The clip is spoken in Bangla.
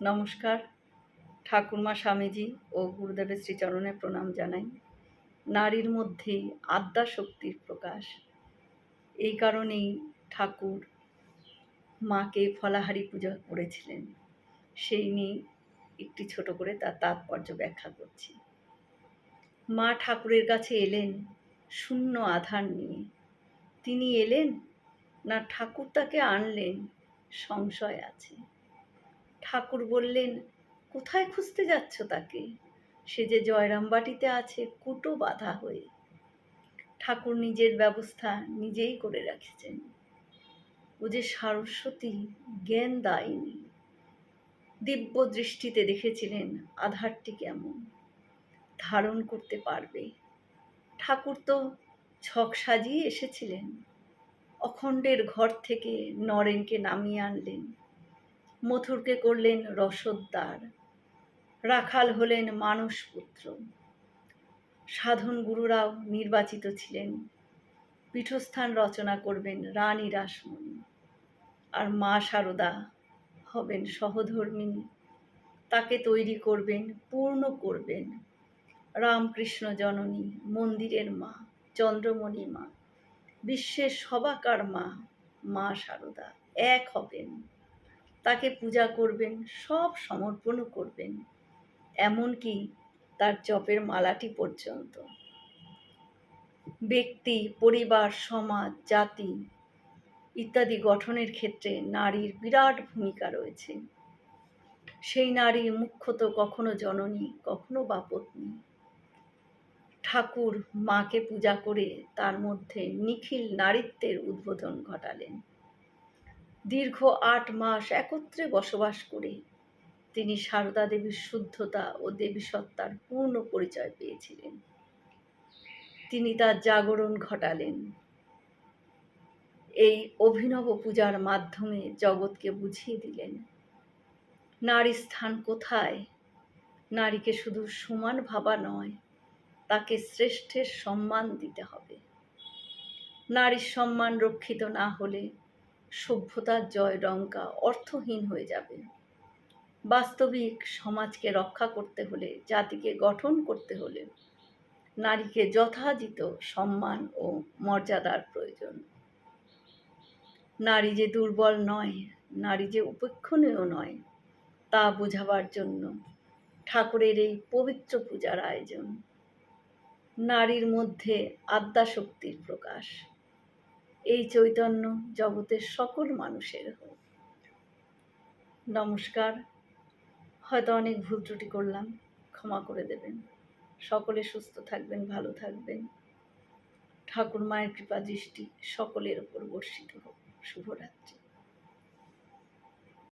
নমস্কার। ঠাকুরমা স্বামীজি ও গুরুদেবের শ্রীচরণে প্রণাম জানাই। নারীর মধ্যেই আদ্যা শক্তির প্রকাশ। এই কারণেই ঠাকুর মাকে ফলাহারি পূজা করেছিলেন। সেই নিয়ে একটি ছোট করে তার তাৎপর্য ব্যাখ্যা করছি। মা ঠাকুরের কাছে এলেন শূন্য আধার নিয়ে। তিনি এলেন? না ঠাকুর তাকে আনলেন? সংশয় আছে। ঠাকুর বললেন, কোথায় খুঁজতে যাচ্ছ তাকে? সে যে জয়রামবাটিতে আছে, কুটো বাধা হয়ে। ঠাকুর নিজের ব্যবস্থা নিজেই করে রাখেছেন। ও যে সারস্বতী, জ্ঞান দায়নি। দিব্য দৃষ্টিতে দেখেছিলেন আধারটি কেমন। ধারণ করতে পারবে। ঠাকুর তো ছক সাজিয়ে এসেছিলেন। অখণ্ডের ঘর থেকে নরেনকে নামিয়ে আনলেন। মথুরকে করলেন রসদ্দার। রাখাল হলেন মানসপুত্র। সাধন গুরুরাও নির্বাচিত ছিলেন। পীঠস্থান রচনা করবেন রানী রাসমণি। আর মা শারদা হবেন সহধর্মিনী তাকে তৈরি করবেন, পূর্ণ করবেন রামকৃষ্ণ জননী, মন্দিরের মা, চন্দ্রমণি মা। বিশ্বের সবাকার মা মা শারদা এক হবেন। তাকে পূজা করবেন, সব সমর্পণও করবেন। এমনকি তার জপের মালাটি পর্যন্ত। ব্যক্তি, পরিবার, সমাজ, জাতি ইত্যাদি গঠনের ক্ষেত্রে নারীর বিরাট ভূমিকা রয়েছে। সেই নারী মুখ্যত কখনো জননী, কখনো বা পত্নী। ঠাকুর মাকে পূজা করে তার মধ্যে নিখিল নারীত্বের উদ্বোধন ঘটালেন। দীর্ঘ আট মাস একত্রে বসবাস করে। তিনি সারদা দেবীর শুদ্ধতা ও দেবী সত্তার পূর্ণ পরিচয় পেয়েছিলেন। তিনি তার জাগরণ ঘটালেন। এই অভিনব পূজার মাধ্যমে জগৎকে বুঝিয়ে দিলেন। নারী স্থান কোথায়? নারীকে শুধু সমান ভাবা নয়, তাকে শ্রেষ্ঠের সম্মান দিতে হবে। নারীর সম্মান রক্ষিত না হলে সভ্যতার জয় ডঙ্কা অর্থহীন হয়ে যাবে। বাস্তবিক সমাজকে রক্ষা করতে হলে, জাতিকে গঠন করতে হলে নারীকে যথাযথ সম্মান ও মর্যাদার প্রয়োজন। নারী যে দুর্বল নয়, নারী যে উপেক্ষণীয় নয়, তা বোঝাবার জন্য ঠাকুরের এই পবিত্র পূজার আয়োজন। নারীর মধ্যে আদ্যাশক্তির প্রকাশ। এই চৈতন্য জগতের সকল মানুষের হোক। নমস্কার। হয়তো অনেক ভুল ত্রুটি করলাম, ক্ষমা করে দেবেন। সকলে সুস্থ থাকবেন, ভালো থাকবেন। ঠাকুর মায়ের কৃপা দৃষ্টি সকলের উপর বর্ষিত হোক। শুভরাত্রি।